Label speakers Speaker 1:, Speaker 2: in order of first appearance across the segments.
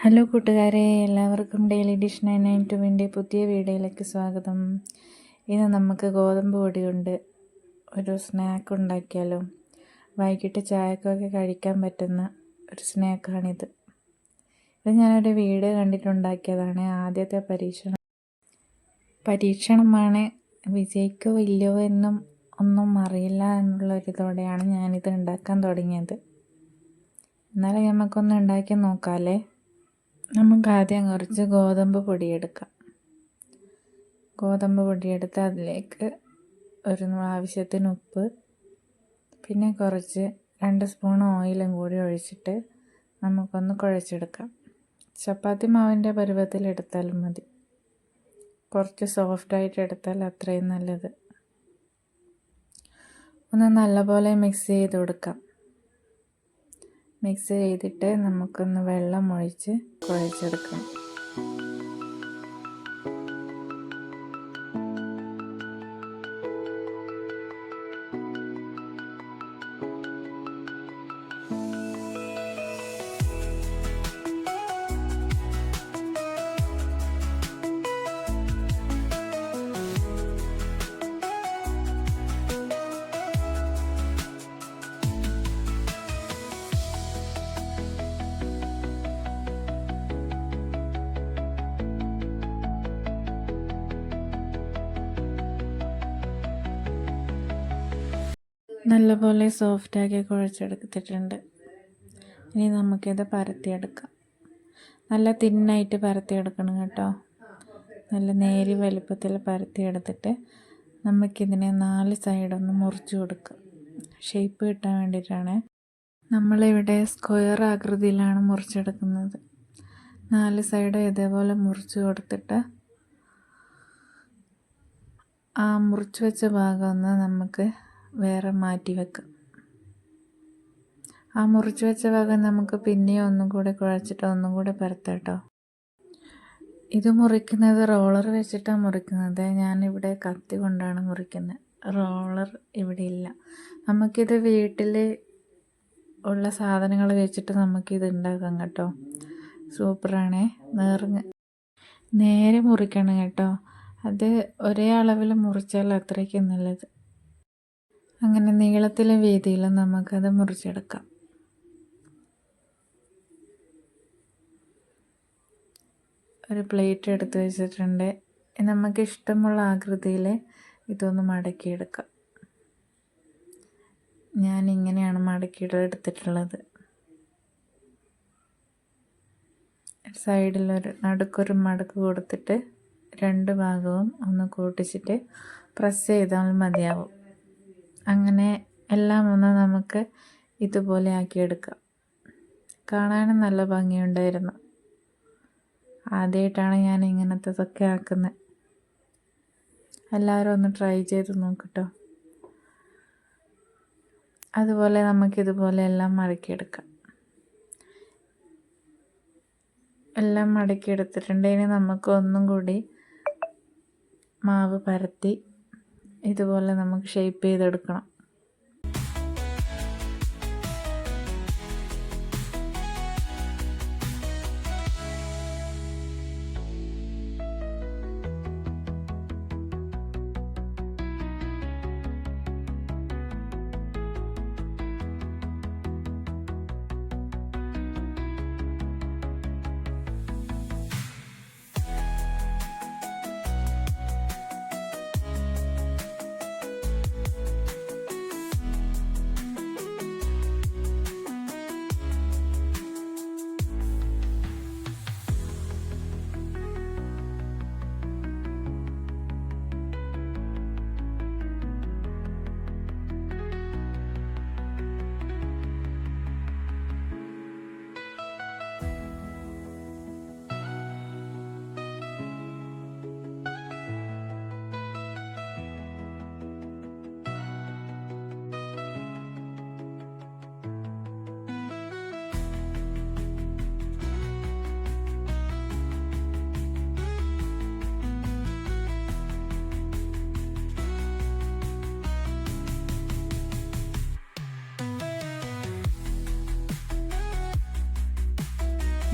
Speaker 1: Hello കൂട്ടുകാരെ എല്ലാവർക്കും daily dish nine nine ടുവിന്റെ പുതിയ വീഡിയോയിലേക്ക് സ്വാഗതം. ഇന്ന് നമുക്ക് ഗോതമ്പ് പൊടി കൊണ്ട് ഒരു സ്നാക്ക് ഉണ്ടാക്കിയാലോ? വൈകിട്ട് ചായക്കൊക്കെ കഴിക്കാൻ പറ്റുന്ന ഒരു സ്നാക്കാണിത് ഇത് ഞാനൊരു വീഡിയോ കണ്ടിട്ടുണ്ടാക്കിയതാണ്. ആദ്യത്തെ പരീക്ഷണം. പരീക്ഷണമാണ് വിജയിക്കോ ഇല്ലയോ എന്നും ഒന്നും അറിയില്ല എന്നുള്ളൊരിതോടെയാണ് ഞാനിത് ഉണ്ടാക്കാൻ തുടങ്ങിയത്. എന്നാലും നമുക്കൊന്ന് ഉണ്ടാക്കി നോക്കാമല്ലേ നമുക്ക് ആദ്യം കുറച്ച് ഗോതമ്പ് പൊടിയെടുക്കാം. ഗോതമ്പ് പൊടിയെടുത്ത് അതിലേക്ക് ഒരു ആവശ്യത്തിന് ഉപ്പ് പിന്നെ കുറച്ച് രണ്ട് സ്പൂൺ ഓയിലും കൂടി ഒഴിച്ചിട്ട് നമുക്കൊന്ന് കുഴച്ചെടുക്കാം. ചപ്പാത്തി മാവിന്റെ പരുവത്തിൽ എടുത്താലും മതി. കുറച്ച് സോഫ്റ്റായിട്ട് എടുത്താൽ അത്രയും നല്ലത്. ഒന്ന് നല്ലപോലെ മിക്സ് ചെയ്ത് കൊടുക്കാം. മിക്സ് ചെയ്തിട്ട് നമുക്കൊന്ന് വെള്ളം ഒഴിച്ച് കുഴച്ചെടുക്കണം നല്ലപോലെ സോഫ്റ്റാക്കി കുഴച്ചെടുത്തിട്ടുണ്ട്. ഇനി നമുക്കിത് പരത്തിയെടുക്കാം. നല്ല തിന്നായിട്ട് പരത്തിയെടുക്കണം കേട്ടോ. നല്ല നേരി വലുപ്പത്തിൽ പരത്തിയെടുത്തിട്ട് നമുക്കിതിനെ നാല് സൈഡൊന്ന് മുറിച്ചു കൊടുക്കാം. ഷേപ്പ് കിട്ടാൻ വേണ്ടിയിട്ടാണ് നമ്മളിവിടെ സ്ക്വയർ ആകൃതിയിലാണ് മുറിച്ചെടുക്കുന്നത്. നാല് സൈഡ് ഇതേപോലെ മുറിച്ച് കൊടുത്തിട്ട് ആ മുറിച്ച് വെച്ച ഭാഗം ഒന്ന് നമുക്ക് വേറെ മാറ്റി വെക്കാം. ആ മുറിച്ച് വെച്ച ഭാഗം നമുക്ക് പിന്നെയും ഒന്നും കൂടി കുഴച്ചിട്ട് ഒന്നും കൂടി പരത്താം കേട്ടോ ഇത് മുറിക്കുന്നത് റോളർ വെച്ചിട്ടാണ് മുറിക്കുന്നത്. ഞാനിവിടെ കത്തി കൊണ്ടാണ് മുറിക്കുന്നത് റോളർ ഇവിടെ ഇല്ല. നമുക്കിത് വീട്ടിൽ ഉള്ള സാധനങ്ങൾ വെച്ചിട്ട് നമുക്കിത് ഉണ്ടാക്കാം കേട്ടോ. സൂപ്പറാണേ. നേർന്ന് നേരെ മുറിക്കണം കേട്ടോ. അത് ഒരേ അളവിൽ മുറിച്ചാൽ അത്രയ്ക്ക് നല്ലത്. അങ്ങനെ നീളത്തിലെ വീതിയിൽ നമുക്കത് മുറിച്ചെടുക്കാം. ഒരു പ്ലേറ്റ് എടുത്ത് വെച്ചിട്ടുണ്ട്. നമുക്ക് ഇഷ്ടമുള്ള ആകൃതിയിൽ ഇതൊന്ന് മടക്കിയെടുക്കാം. ഞാൻ ഇങ്ങനെയാണ് മടക്കിയിട്ട് എടുത്തിട്ടുള്ളത് സൈഡിലൊരു നടുക്കൊരു മടക്ക് കൊടുത്തിട്ട് രണ്ട് ഭാഗവും ഒന്ന് കൂട്ടിച്ചിട്ട് പ്രസ് ചെയ്താൽ മതിയാവും. അങ്ങനെ എല്ലാം ഒന്ന് നമുക്ക് ഇതുപോലെ ആക്കിയെടുക്കാം. കാണാനും നല്ല ഭംഗിയുണ്ടായിരുന്നു. ആദ്യമായിട്ടാണ് ഞാൻ ഇങ്ങനത്തതൊക്കെ ആക്കുന്നത്. എല്ലാവരും ഒന്ന് ട്രൈ ചെയ്ത് നോക്കട്ടോ. അതുപോലെ നമുക്കിതുപോലെ എല്ലാം മടക്കിയെടുക്കാം. എല്ലാം മടക്കിയെടുത്തിട്ടുണ്ട്. ഇനി നമുക്ക് ഒന്നും കൂടി മാവ് പരത്തി ഇതുപോലെ നമുക്ക് ഷേപ്പ് ചെയ്തെടുക്കണം.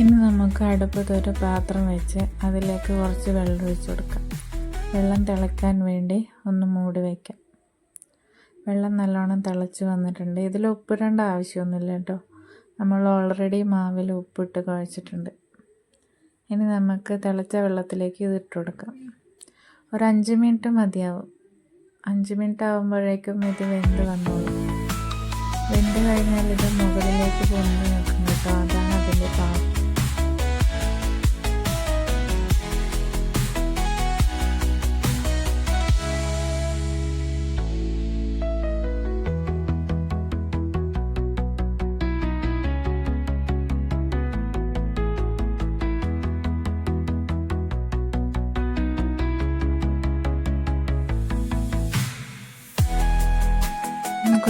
Speaker 1: ഇനി നമുക്ക് അടുപ്പത്ത് ഒരു പാത്രം വെച്ച് അതിലേക്ക് കുറച്ച് വെള്ളം ഒഴിച്ച് കൊടുക്കാം. വെള്ളം തിളക്കാൻ വേണ്ടി ഒന്ന് മൂടി വയ്ക്കാം വെള്ളം നല്ലോണം തിളച്ച് വന്നിട്ടുണ്ട്. ഇതിൽ ഉപ്പിടേണ്ട ആവശ്യമൊന്നുമില്ല കേട്ടോ. നമ്മൾ ഓൾറെഡി മാവിൽ ഉപ്പിട്ട് കുഴച്ചിട്ടുണ്ട്. ഇനി നമുക്ക് തിളച്ച വെള്ളത്തിലേക്ക് ഇത് ഇട്ട് കൊടുക്കാം. ഒരു അഞ്ച് മിനിറ്റ് മതിയാവും. അഞ്ച് മിനിറ്റ് ആകുമ്പോഴേക്കും ഇത് വെന്ത് വന്നോളും. വെന്ത് കഴിഞ്ഞാൽ ഇത് മുകളിലേക്ക് പൊന്തി നിൽക്കും കേട്ടോ. അതാണ് അതിന്റെ പാകം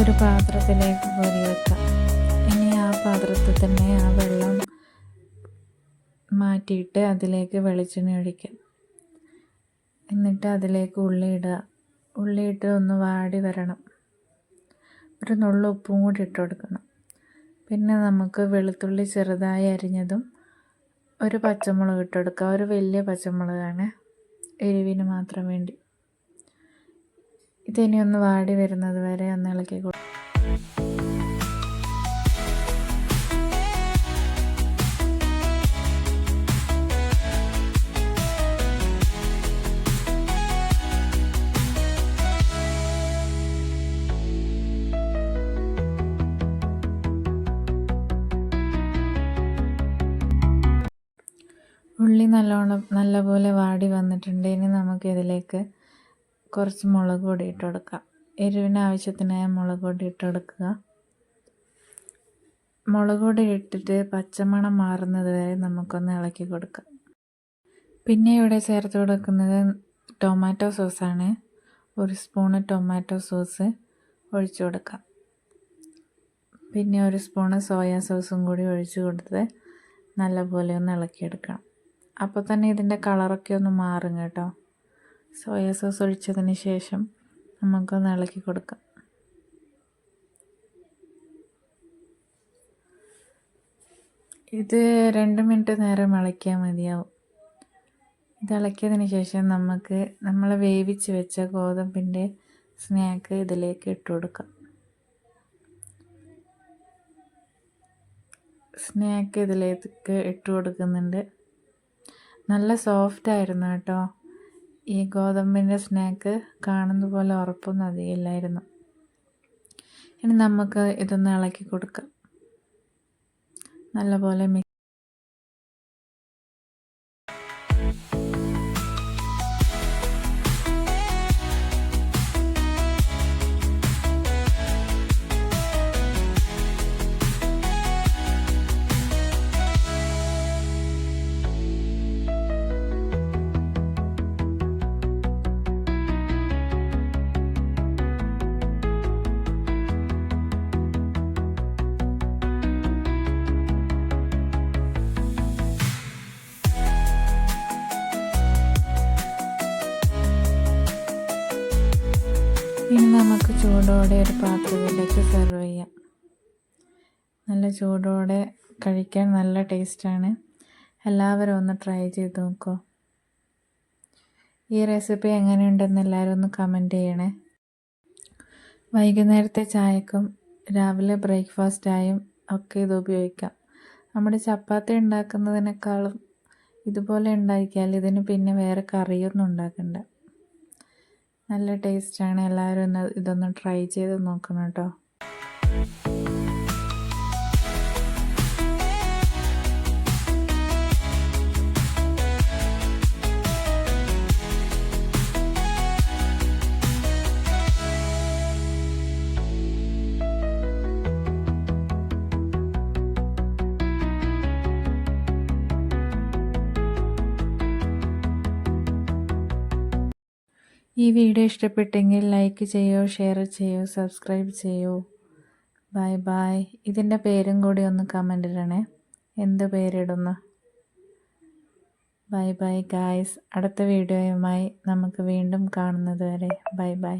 Speaker 1: നമുക്കൊരു പാത്രത്തിലേക്ക് കോരി വെക്കാം. ഇനി ആ പാത്രത്തിൽ തന്നെ ആ വെള്ളം മാറ്റിയിട്ട് അതിലേക്ക് വെളിച്ചെണ്ണ ഒഴിക്കാം. എന്നിട്ട് അതിലേക്ക് ഉള്ളി ഇടുക. ഉള്ളി ഇട്ട് ഒന്ന് വാടി വരണം. ഒരു നുള്ളു ഉപ്പും കൂടി ഇട്ട് കൊടുക്കണം. പിന്നെ നമുക്ക് വെളുത്തുള്ളി ചെറുതായി അരിഞ്ഞതും ഒരു പച്ചമുളക് ഇട്ട് കൊടുക്കുക ഒരു വലിയ പച്ചമുളകാണ്. എരിവിന് മാത്രം വേണ്ടി. ഇതിനി ഒന്ന് വാടി വരുന്നത് വരെ ഒന്ന് ഇളക്കി നല്ലോണം നല്ലപോലെ വാടി വന്നിട്ടുണ്ട്. ഇനി നമുക്ക് ഇതിലേക്ക് കുറച്ച് മുളക് പൊടി ഇട്ട് കൊടുക്കാം. എരിവിന് ആവശ്യത്തിനായ മുളക് പൊടി ഇട്ട് കൊടുക്കുക. മുളക് പൊടി ഇട്ടിട്ട് പച്ചമണം മാറുന്നത് വരെ നമുക്കൊന്ന് ഇളക്കി കൊടുക്കാം. പിന്നെ ഇവിടെ ചേർത്ത് കൊടുക്കുന്നത് ടൊമാറ്റോ സോസാണ്. ഒരു സ്പൂണ് ടൊമാറ്റോ സോസ് ഒഴിച്ചു കൊടുക്കാം. പിന്നെ ഒരു സ്പൂണ് സോയാ സോസും കൂടി ഒഴിച്ചു കൊടുത്ത് നല്ലപോലെ ഒന്ന് ഇളക്കിയെടുക്കണം. അപ്പോൾ തന്നെ ഇതിന്റെ കളറൊക്കെ ഒന്ന് മാറും കേട്ടോ. സോയാ സോസ് ഒഴിച്ചതിന് ശേഷം നമുക്കൊന്ന് ഇളക്കി കൊടുക്കാം. ഇത് രണ്ട് മിനിറ്റ് നേരം ഇളക്കിയാൽ മതിയാവും. ഇത് ഇളക്കിയതിന് ശേഷം നമുക്ക് നമ്മൾ വേവിച്ച് വെച്ച ഗോതമ്പിന്റെ സ്നാക്ക് ഇതിലേക്ക് ഇട്ട് കൊടുക്കാം. സ്നാക്ക് ഇതിലേക്ക് ഇട്ട് കൊടുക്കുന്നുണ്ട്. നല്ല സോഫ്റ്റ് ആയിരുന്നു കേട്ടോ. ഈ ഗോതമ്പിന്റെ സ്നാക്ക് കാണുന്ന പോലെ ഉറപ്പൊന്നും അധികമില്ലായിരുന്നു ഇനി നമുക്ക് ഇതൊന്ന് ഇളക്കി കൊടുക്കാം. നല്ലപോലെ ചൂടോടെ ഒരു പാത്രത്തിലേക്ക് സെർവ് ചെയ്യാം. നല്ല ചൂടോടെ കഴിക്കാൻ നല്ല ടേസ്റ്റാണ് എല്ലാവരും ഒന്ന് ട്രൈ ചെയ്ത് നോക്കൂ. ഈ റെസിപ്പി എങ്ങനെയുണ്ടെന്ന് എല്ലാവരും ഒന്ന് കമന്റ് ചെയ്യണേ. വൈകുന്നേരത്തെ ചായക്കും രാവിലെ ബ്രേക്ക്ഫാസ്റ്റായും ഒക്കെ ഇത് ഉപയോഗിക്കാം. നമ്മുടെ ചപ്പാത്തി ഉണ്ടാക്കുന്നതിനേക്കാളും ഇതുപോലെ ഉണ്ടാക്കിയാൽ ഇതിന് പിന്നെ വേറെ കറിയൊന്നും ഉണ്ടാക്കണ്ട. നല്ല ടേസ്റ്റാണ്. എല്ലാവരും ഇതൊന്ന് ട്രൈ ചെയ്ത് നോക്കണം കേട്ടോ. ഈ വീഡിയോ ഇഷ്ടപ്പെട്ടെങ്കിൽ ലൈക്ക് ചെയ്യൂ ഷെയർ ചെയ്യൂ സബ്സ്ക്രൈബ് ചെയ്യൂ. ബൈ ബൈ ഇതിന്റെ പേരും കൂടി ഒന്ന് കമന്റ് ഇടണേ. എന്ത് പേരിടുന്നു? ബൈ ബൈ ഗായ്സ് അടുത്ത വീഡിയോയുമായി നമുക്ക് വീണ്ടും കാണുന്നത് വരെ. Bye bye